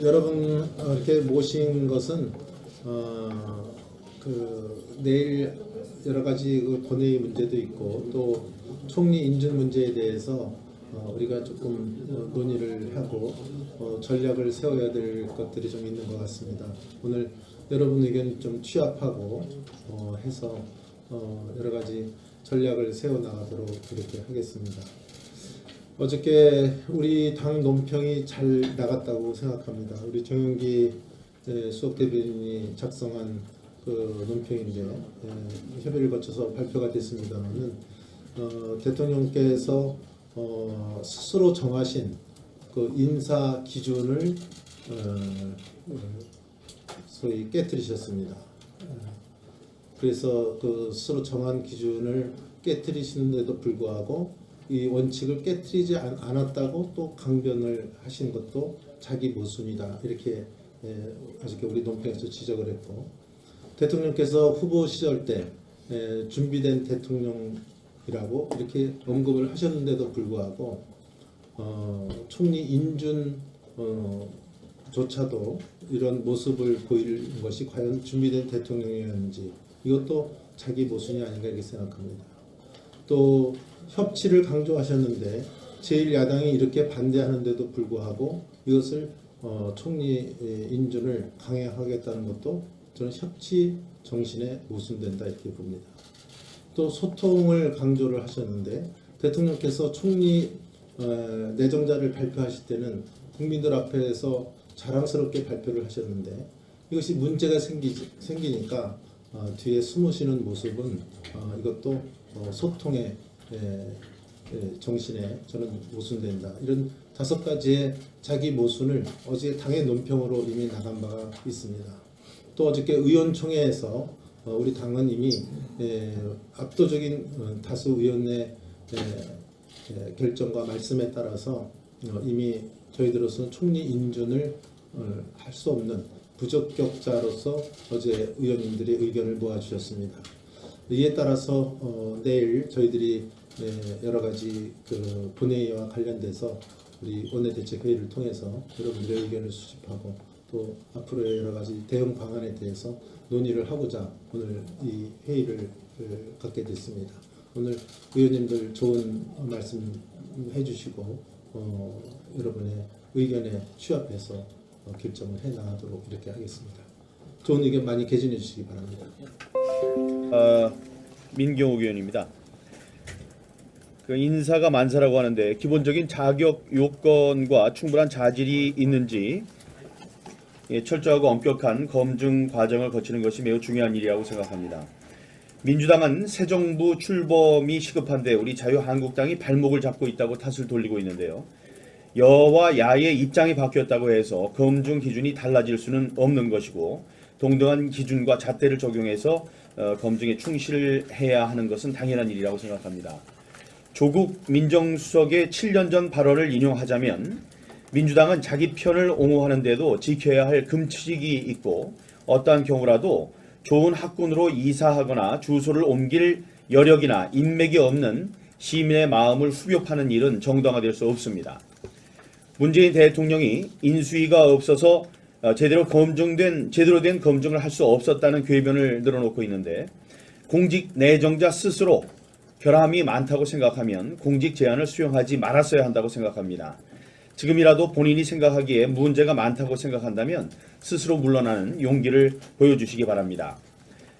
여러분 어, 이렇게 모신 것은 어, 그 내일 여러 가지 그 본회의 문제도 있고 또 총리 인준 문제에 대해서 어, 우리가 조금 어, 논의를 하고 어, 전략을 세워야 될 것들이 좀 있는 것 같습니다. 오늘 여러분 의견 좀 취합하고 어, 해서 어, 여러 가지 전략을 세워 나가도록 그렇게 하겠습니다. 어저께 우리 당 논평이 잘 나갔다고 생각합니다. 우리 정윤기 예, 수석 대변인이 작성한 그 논평인데 예, 협의를 거쳐서 발표가 됐습니다만은 어, 대통령께서 어, 스스로 정하신 그 인사 기준을 어, 어, 소위 깨뜨리셨습니다. 어, 그래서 그 스스로 정한 기준을 깨뜨리시는데도 불구하고 이 원칙을 깨뜨리지 않- 않았다고 또 강변을 하신 것도 자기 모순이다. 이렇게 예, 어저께 우리 논평에서 지적을 했고. 대통령께서 후보 시절 때 예, 준비된 대통령이라고 이렇게 언급을 하셨는데도 불구하고 어, 총리 인준 어, 조차도 이런 모습을 보이는 것이 과연 준비된 대통령이었는지 이것도 자기 모순이 아닌가 이렇게 생각합니다. 또 협치를 강조하셨는데 제1야당이 이렇게 반대하는데도 불구하고 이것을 어, 총리 인준을 강행하겠다는 것도 저는 협치 정신에 모순된다 이렇게 봅니다. 또 소통을 강조를 하셨는데 대통령께서 총리 어, 내정자를 발표하실 때는 국민들 앞에서 자랑스럽게 발표를 하셨는데 이것이 문제가 생기, 생기니까 어, 뒤에 숨으시는 모습은 어, 이것도 어, 소통의 에, 에, 정신에 저는 모순된다. 이런 다섯 가지의 자기 모순을 어제 당의 논평으로 이미 나간 바가 있습니다. 또 어저께 의원총회에서 어, 우리 당은 이미 에, 압도적인 어, 다수 의원의 에, 에, 결정과 말씀에 따라서 어, 이미 저희들로서는 총리 인준을 어, 할 수 없는 부적격자로서 어제 의원님들이 의견을 모아주셨습니다. 이에 따라서 어, 내일 저희들이 네, 여러 가지 그 본회의와 관련돼서 우리 원내대책회의를 통해서 여러분들의 의견을 수집하고 또 앞으로의 여러 가지 대응 방안에 대해서 논의를 하고자 오늘 이 회의를 그, 갖게 됐습니다. 오늘 의원님들 좋은 말씀 해주시고 어, 여러분의 의견에 취합해서 어, 결정을 해 나가도록 이렇게 하겠습니다. 좋은 의견 많이 개진해 주시기 바랍니다. 어, 민경욱 의원입니다. 그 인사가 만사라고 하는데 기본적인 자격 요건과 충분한 자질이 있는지 예, 철저하고 엄격한 검증 과정을 거치는 것이 매우 중요한 일이라고 생각합니다. 민주당은 새 정부 출범이 시급한데 우리 자유한국당이 발목을 잡고 있다고 탓을 돌리고 있는데요. 여와 야의 입장이 바뀌었다고 해서 검증 기준이 달라질 수는 없는 것이고 동등한 기준과 잣대를 적용해서 어, 검증에 충실해야 하는 것은 당연한 일이라고 생각합니다. 조국 민정수석의 7년 전 발언을 인용하자면 민주당은 자기 편을 옹호하는데도 지켜야 할 금칙이 있고 어떠한 경우라도 좋은 학군으로 이사하거나 주소를 옮길 여력이나 인맥이 없는 시민의 마음을 후벼 파는 일은 정당화될 수 없습니다. 문재인 대통령이 인수위가 없어서 어, 제대로 검증된 제대로 된 검증을 할 수 없었다는 궤변을 늘어놓고 있는데 공직 내정자 스스로 결함이 많다고 생각하면 공직 제안을 수용하지 말았어야 한다고 생각합니다. 지금이라도 본인이 생각하기에 문제가 많다고 생각한다면 스스로 물러나는 용기를 보여주시기 바랍니다.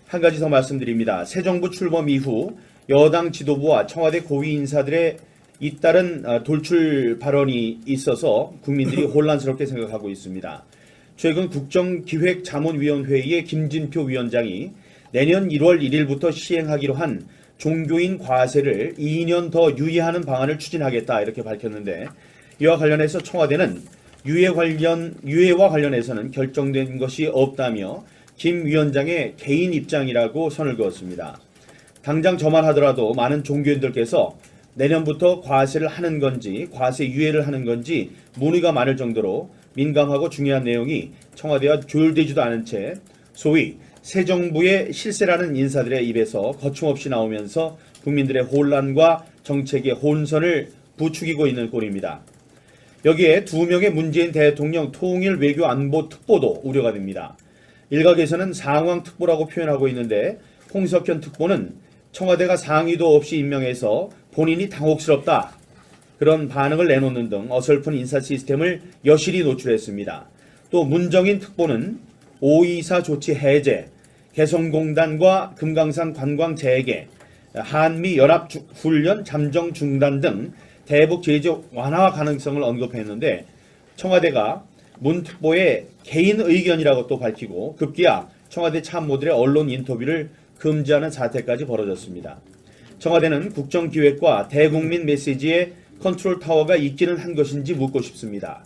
한 가지 더 말씀드립니다. 새 정부 출범 이후 여당 지도부와 청와대 고위 인사들의 잇따른 어, 돌출 발언이 있어서 국민들이 혼란스럽게 생각하고 있습니다. 최근 국정기획자문위원회의의 김진표 위원장이 내년 1월 1일부터 시행하기로 한 종교인 과세를 2년 더 유예하는 방안을 추진하겠다 이렇게 밝혔는데 이와 관련해서 청와대는 유예 관련 유예와 관련해서는 결정된 것이 없다며 김 위원장의 개인 입장이라고 선을 그었습니다. 당장 저만 하더라도 많은 종교인들께서 내년부터 과세를 하는 건지 과세 유예를 하는 건지 문의가 많을 정도로 민감하고 중요한 내용이 청와대와 조율되지도 않은 채 소위 새 정부의 실세라는 인사들의 입에서 거침없이 나오면서 국민들의 혼란과 정책의 혼선을 부추기고 있는 꼴입니다. 여기에 두 명의 문재인 대통령 통일 외교 안보 특보도 우려가 됩니다. 일각에서는 상황 특보라고 표현하고 있는데 홍석현 특보는 청와대가 상의도 없이 임명해서 본인이 당혹스럽다 그런 반응을 내놓는 등 어설픈 인사 시스템을 여실히 노출했습니다. 또 문정인 특보는 524 조치 해제, 개성공단과 금강산 관광 재개, 한미 연합 주- 훈련 잠정 중단 등 대북 제재 완화 가능성을 언급했는데 청와대가 문 특보의 개인 의견이라고 또 밝히고 급기야 청와대 참모들의 언론 인터뷰를 금지하는 사태까지 벌어졌습니다. 청와대는 국정기획과 대국민 메시지에 컨트롤 타워가 있기는 한 것인지 묻고 싶습니다.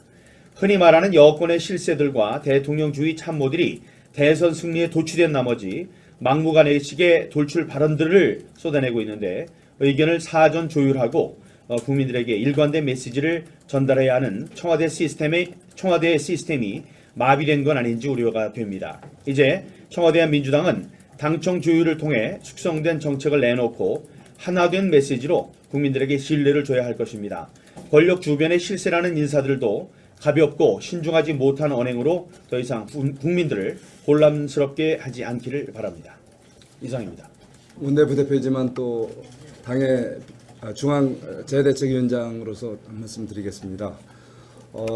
흔히 말하는 여권의 실세들과 대통령주의 참모들이 대선 승리에 도취된 나머지 막무가내 식의 돌출 발언들을 쏟아내고 있는데 의견을 사전 조율하고 어, 국민들에게 일관된 메시지를 전달해야 하는 청와대 시스템의 청와대의 시스템이 마비된 건 아닌지 우려가 됩니다. 이제 청와대와 민주당은 당청 조율을 통해 숙성된 정책을 내놓고 하나된 메시지로 국민들에게 신뢰를 줘야 할 것입니다. 권력 주변의 실세라는 인사들도 가볍고 신중하지 못한 언행으로 더 이상 구- 국민들을 혼란스럽게 하지 않기를 바랍니다. 이상입니다. 원내 부 대표이지만 또 당의 중앙 재대책위원장으로서 한 말씀 드리겠습니다. 어,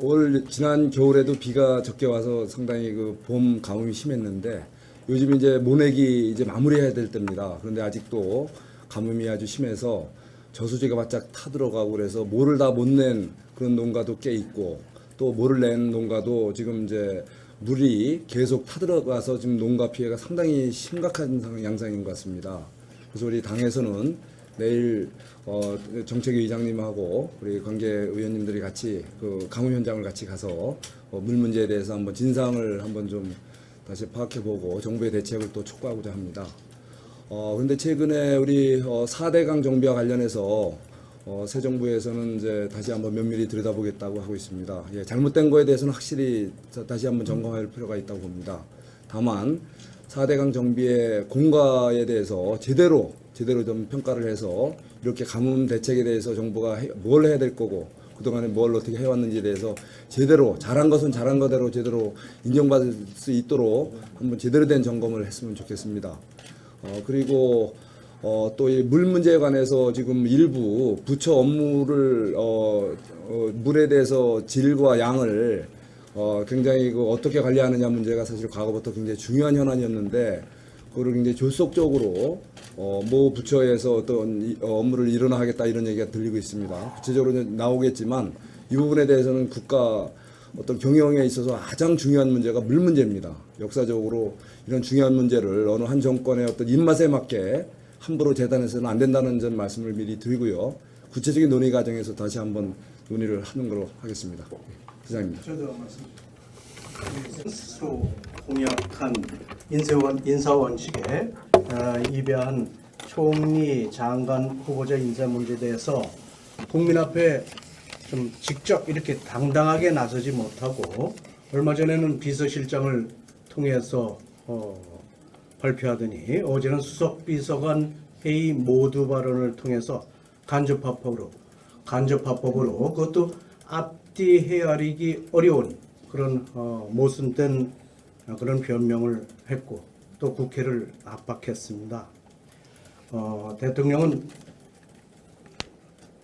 올 지난 겨울에도 비가 적게 와서 상당히 그 봄 가뭄이 심했는데 요즘 이제 모내기 이제 마무리해야 될 때입니다. 그런데 아직도 가뭄이 아주 심해서 저수지가 바짝 타들어가고 그래서 모를 다 못 낸 그런 농가도 꽤 있고 또 모를 낸 농가도 지금 이제 물이 계속 타들어가서 지금 농가 피해가 상당히 심각한 상- 양상인 것 같습니다. 그래서 우리 당에서는 내일 어, 정책위 의장님하고 우리 관계 의원님들이 같이 그 강우 현장을 같이 가서 어, 물 문제에 대해서 한번 진상을 한번 좀 다시 파악해보고 정부의 대책을 또 촉구하고자 합니다. 어, 그런데 최근에 우리 어, 4대강 정비와 관련해서 어, 새 정부에서는 이제 다시 한번 면밀히 들여다보겠다고 하고 있습니다. 예, 잘못된 거에 대해서는 확실히 자- 다시 한번 점검할 필요가 있다고 봅니다. 다만 4대강 정비의 공과에 대해서 제대로 제대로 좀 평가를 해서 이렇게 가뭄 대책에 대해서 정부가 해- 뭘 해야 될 거고 그동안에 뭘 어떻게 해왔는지에 대해서 제대로 잘한 것은 잘한 거대로 제대로 인정받을 수 있도록 한번 제대로 된 점검을 했으면 좋겠습니다. 어, 그리고 어, 또 이 물 문제에 관해서 지금 일부 부처 업무를 어, 어, 물에 대해서 질과 양을 어, 굉장히 그 어떻게 관리하느냐 문제가 사실 과거부터 굉장히 중요한 현안이었는데 그거를 굉장히 졸속적으로 어, 모 부처에서 어떤 이- 어, 업무를 일어나겠다 이런 얘기가 들리고 있습니다. 구체적으로 나오겠지만 이 부분에 대해서는 국가 어떤 경영에 있어서 가장 중요한 문제가 물 문제입니다. 역사적으로 이런 중요한 문제를 어느 한 정권의 어떤 입맛에 맞게 함부로 재단해서는 안 된다는 점 말씀을 미리 드리고요. 구체적인 논의 과정에서 다시 한번 논의를 하는 걸로 하겠습니다. 이상입니다. 저도 말씀. 스스로 공약한 인사원 인사 원칙에 어, 입야한 총리 장관 후보자 인사 문제에 대해서 국민 앞에 좀 직접 이렇게 당당하게 나서지 못하고 얼마 전에는 비서실장을 통해서 어, 발표하더니 어제는 수석 비서관 회의 모두 발언을 통해서 간접화법으로 간접화법으로 그것도 앞뒤 헤아리기 어려운 그런 어, 모순된 어, 그런 변명을 했고 또 국회를 압박했습니다. 어, 대통령은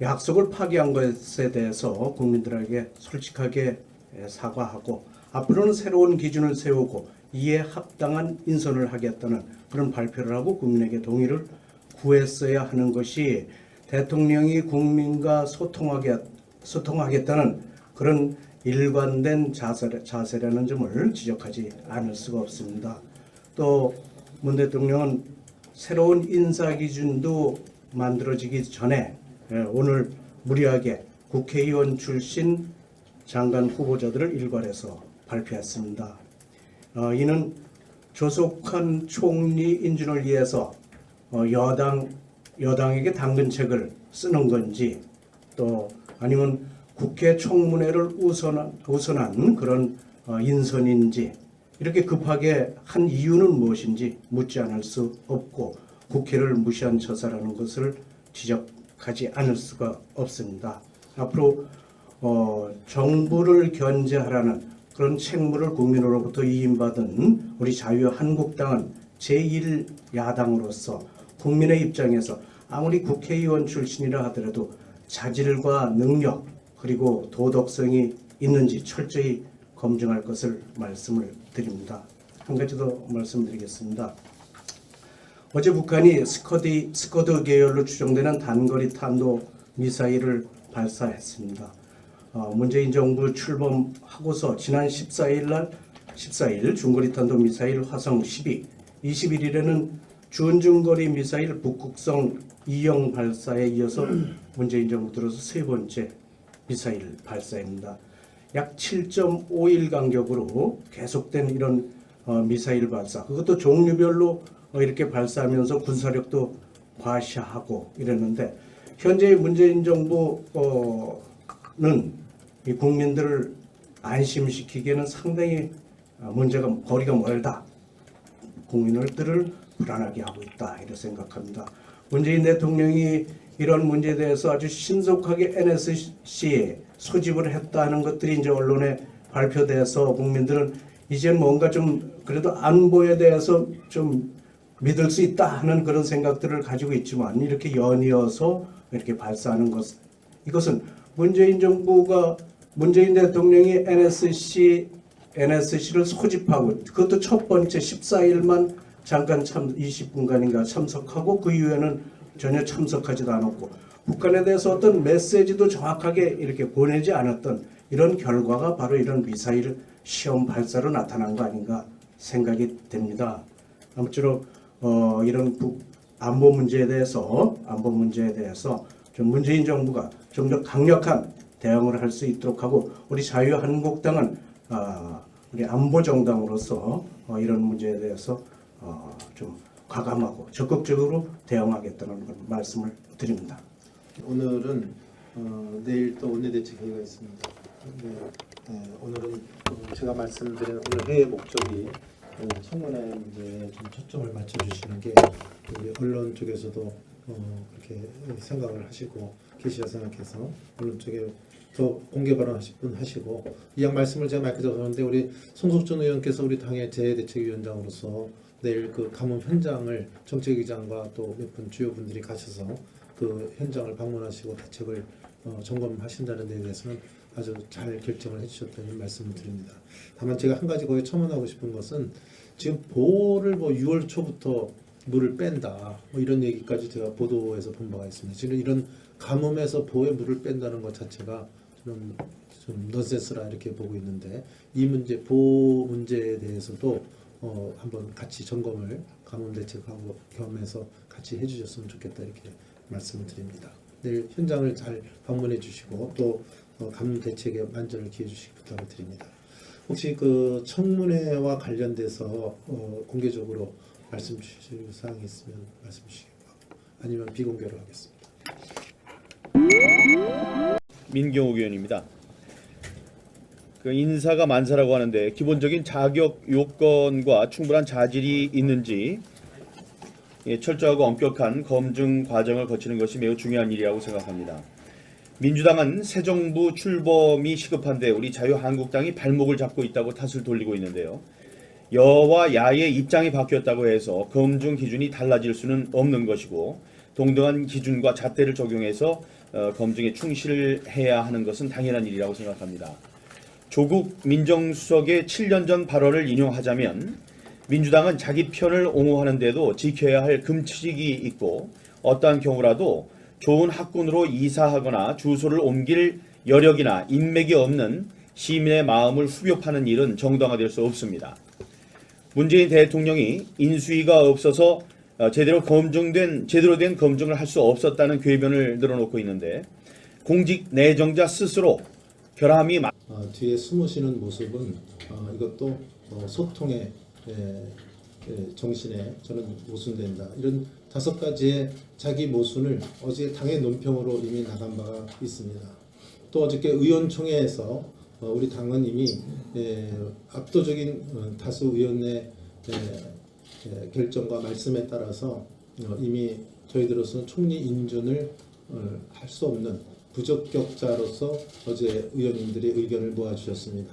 약속을 파기한 것에 대해서 국민들에게 솔직하게 에, 사과하고 앞으로는 새로운 기준을 세우고 이에 합당한 인선을 하겠다는 그런 발표를 하고 국민에게 동의를 구했어야 하는 것이 대통령이 국민과 소통하게, 소통하겠다는 그런 일관된 자세, 자세라는 점을 지적하지 않을 수가 없습니다. 또 문 대통령은 새로운 인사 기준도 만들어지기 전에 예, 오늘 무리하게 국회의원 출신 장관 후보자들을 일괄해서 발표했습니다. 어, 이는 조속한 총리 인준을 위해서 어, 여당 여당에게 당근책을 쓰는 건지 또 아니면 국회 청문회를 우선한, 우선한 그런 어, 인선인지 이렇게 급하게 한 이유는 무엇인지 묻지 않을 수 없고 국회를 무시한 처사라는 것을 지적 하지 않을 수가 없습니다. 앞으로 어, 정부를 견제하라는 그런 책무를 국민으로부터 이임받은 우리 자유한국당은 제1야당으로서 국민의 입장에서 아무리 국회의원 출신이라 하더라도 자질과 능력 그리고 도덕성이 있는지 철저히 검증할 것을 말씀을 드립니다. 한 가지 더 말씀드리겠습니다. 어제 북한이 스커디, 스커드 계열로 추정되는 단거리 탄도 미사일을 발사했습니다. 어, 문재인 정부 출범하고서 지난 14일 날 14일 중거리 탄도 미사일 화성 12, 21일에는 준중거리 미사일 북극성 2형 발사에 이어서 문재인 정부 들어서 세 번째 미사일 발사입니다. 약 7.5일 간격으로 계속된 이런 어, 미사일 발사, 그것도 종류별로 어, 이렇게 발사하면서 군사력도 과시하고 이랬는데 현재 문재인 정부는 이 국민들을 안심시키기에는 상당히 어, 문제가 거리가 멀다. 국민들을 불안하게 하고 있다 이렇게 생각합니다. 문재인 대통령이 이런 문제에 대해서 아주 신속하게 NSC에 소집을 했다는 것들이 이제 언론에 발표돼서 국민들은 이제 뭔가 좀 그래도 안보에 대해서 좀 믿을 수 있다 하는 그런 생각들을 가지고 있지만 이렇게 연이어서 이렇게 발사하는 것 이것은 문재인 정부가 문재인 대통령이 NSC NSC를 소집하고 그것도 첫 번째 14일만 잠깐 참 20분간인가 참석하고 그 이후에는 전혀 참석하지도 않았고 북한에 대해서 어떤 메시지도 정확하게 이렇게 보내지 않았던 이런 결과가 바로 이런 미사일 시험 발사로 나타난 거 아닌가 생각이 됩니다. 아무쪼록 어, 이런 북 안보 문제에 대해서 안보 문제에 대해서 좀 문재인 정부가 좀 더 강력한 대응을 할 수 있도록 하고 우리 자유한국당은 아, 우리 안보 정당으로서 어, 이런 문제에 대해서 어, 좀 과감하고 적극적으로 대응하겠다는 걸 말씀을 드립니다. 오늘은 어, 내일 또 원내대책 회의가 있습니다. 네, 네, 오늘은 어, 제가 말씀드린 오늘 회의 목적이 어, 청문회 문제에 좀 초점을 맞춰주시는 게 우리 언론 쪽에서도 어, 그렇게 생각을 하시고 계시라 생각해서 언론 쪽에 더 공개 발언하실 분 하시고 이양 말씀을 제가 마이크 잡았는데 우리 송석준 의원께서 우리 당의 재대책위원장으로서 내일 그 가뭄 현장을 정책위장과 또 몇 분 주요 분들이 가셔서 그 현장을 방문하시고 대책을 어, 점검하신다는 데 대해서는 아주 잘 결정을 해주셨다는 말씀을 드립니다. 다만 제가 한 가지 거기 첨언하고 싶은 것은 지금 보호를 뭐 6월 초부터 물을 뺀다 뭐 이런 얘기까지 제가 보도에서 본 바가 있습니다. 지금 이런 가뭄에서 보호에 물을 뺀다는 것 자체가 좀, 좀 넌센스라 이렇게 보고 있는데 이 문제 보호 문제에 대해서도 어, 한번 같이 점검을 가뭄 대책하고 겸해서 같이 해주셨으면 좋겠다 이렇게 말씀을 드립니다. 내일 현장을 잘 방문해 주시고 또 어, 가뭄 대책에 만전을 기해 주시기 부탁을 드립니다. 혹시 그 청문회와 관련돼서 어, 공개적으로 말씀 주실 사항이 있으면 말씀 주시기 바랍니다. 아니면 비공개로 하겠습니다. 민경욱 의원입니다. 그 인사가 만사라고 하는데 기본적인 자격 요건과 충분한 자질이 있는지 예, 철저하고 엄격한 검증 과정을 거치는 것이 매우 중요한 일이라고 생각합니다. 민주당은 새 정부 출범이 시급한데 우리 자유한국당이 발목을 잡고 있다고 탓을 돌리고 있는데요. 여와 야의 입장이 바뀌었다고 해서 검증 기준이 달라질 수는 없는 것이고 동등한 기준과 잣대를 적용해서 어, 검증에 충실해야 하는 것은 당연한 일이라고 생각합니다. 조국 민정수석의 7년 전 발언을 인용하자면 민주당은 자기 편을 옹호하는데도 지켜야 할 금칙이 있고 어떠한 경우라도 좋은 학군으로 이사하거나 주소를 옮길 여력이나 인맥이 없는 시민의 마음을 후벼 파는 일은 정당화될 수 없습니다. 문재인 대통령이 인수위가 없어서 어, 제대로 검증된 제대로 된 검증을 할 수 없었다는 궤변을 늘어놓고 있는데 공직 내정자 스스로 결함이 많 어, 뒤에 숨으시는 모습은 어, 이것도 어, 소통의 정신에 저는 모순된다. 이런 다섯 가지의 자기 모순을 어제 당의 논평으로 이미 나간 바가 있습니다. 또 어저께 의원총회에서 어, 우리 당은 이미 예, 압도적인 어, 다수 의원의 예, 예, 결정과 말씀에 따라서 어, 이미 저희들로서는 총리 인준을 어, 할수 없는 부적격자로서 어제 의원님들이 의견을 모아주셨습니다.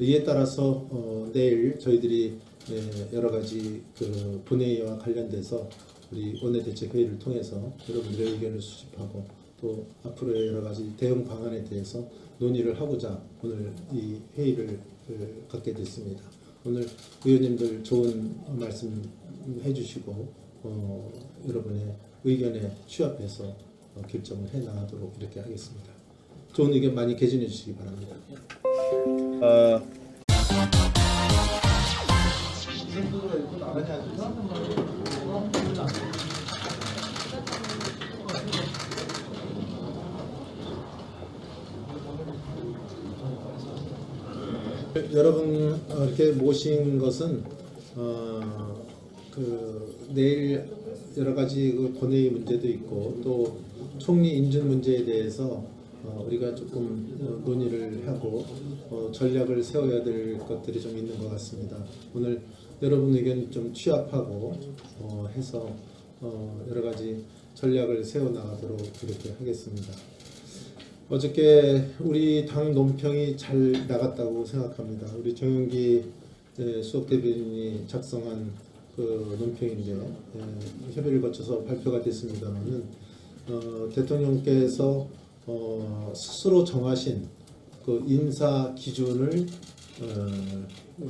이에 따라서 어, 내일 저희들이 예, 여러 가지 그 본회의와 관련돼서 우리 원내대책회의를 통해서 여러분들의 의견을 수집하고 또 앞으로의 여러 가지 대응 방안에 대해서 논의를 하고자 오늘 이 회의를 그, 갖게 됐습니다. 오늘 의원님들 좋은 말씀 해주시고 어, 여러분의 의견에 취합해서 어, 결정을 해 나가도록 이렇게 하겠습니다. 좋은 의견 많이 개진해 주시기 바랍니다. 어, 여러분 어, 이렇게 모신 것은 어, 그 내일 여러 가지 그 본회의 문제도 있고 또 총리 인준 문제에 대해서 어, 우리가 조금 어, 논의를 하고 어, 전략을 세워야 될 것들이 좀 있는 것 같습니다. 오늘 여러분 의견 좀 취합하고 어, 해서 어, 여러 가지 전략을 세워 나가도록 그렇게 하겠습니다. 어저께 우리 당 논평이 잘 나갔다고 생각합니다. 우리 정영기 예, 수석 대변인이 작성한 그 논평인데 예, 협의를 거쳐서 발표가 됐습니다만은 어, 대통령께서 어, 스스로 정하신 그 인사 기준을 어,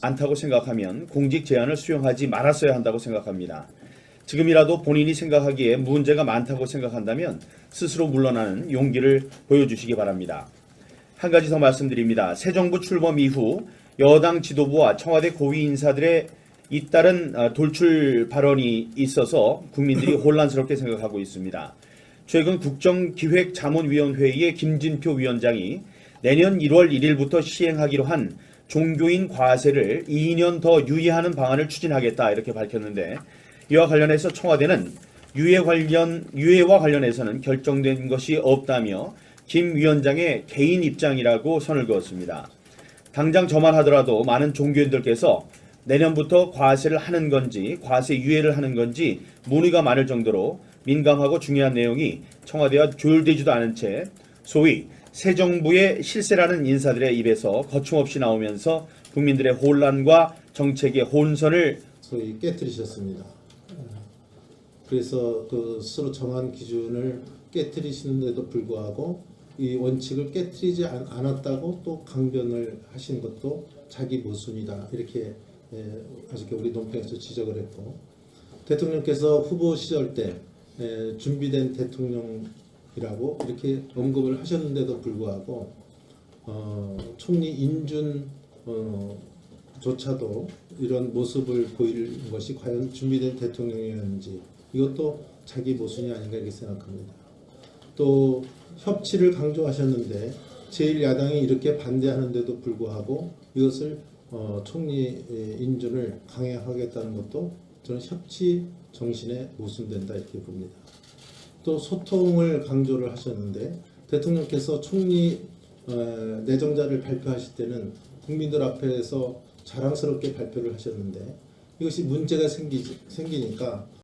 않다고 생각하면 공직 제안을 수용하지 말았어야 한다고 생각합니다. 지금이라도 본인이 생각하기에 문제가 많다고 생각한다면 스스로 물러나는 용기를 보여주시기 바랍니다. 한 가지 더 말씀드립니다. 새 정부 출범 이후 여당 지도부와 청와대 고위 인사들의 잇따른 아, 돌출 발언이 있어서 국민들이 혼란스럽게 생각하고 있습니다. 최근 국정기획자문위원회의의 김진표 위원장이 내년 1월 1일부터 시행하기로 한 종교인 과세를 2년 더 유예하는 방안을 추진하겠다 이렇게 밝혔는데 이와 관련해서 청와대는 유예 관련 유예와 관련해서는 결정된 것이 없다며 김 위원장의 개인 입장이라고 선을 그었습니다. 당장 저만 하더라도 많은 종교인들께서 내년부터 과세를 하는 건지 과세 유예를 하는 건지 문의가 많을 정도로 민감하고 중요한 내용이 청와대와 조율되지도 않은 채 소위 새 정부의 실세라는 인사들의 입에서 거침없이 나오면서 국민들의 혼란과 정책의 혼선을 소위 깨뜨리셨습니다. 그래서 그 스스로 정한 기준을 깨뜨리시는데도 불구하고 이 원칙을 깨뜨리지 않- 않았다고 또 강변을 하신 것도 자기 모순이다 이렇게 예, 어저께 우리 논평에서 지적을 했고 대통령께서 후보 시절 때 예, 준비된 대통령 이라고 이렇게 언급을 하셨는데도 불구하고 어, 총리 인준 어, 조차도 이런 모습을 보이는 것이 과연 준비된 대통령이었는지 이것도 자기 모순이 아닌가 이렇게 생각합니다. 또 협치를 강조하셨는데 제1야당이 이렇게 반대하는데도 불구하고 이것을 어, 총리 의 인준을 강행하겠다는 것도 저는 협치 정신에 모순된다 이렇게 봅니다. 또 소통을 강조를 하셨는데 대통령께서 총리 어, 내정자를 발표하실 때는 국민들 앞에서 자랑스럽게 발표를 하셨는데 이것이 문제가 생기, 생기니까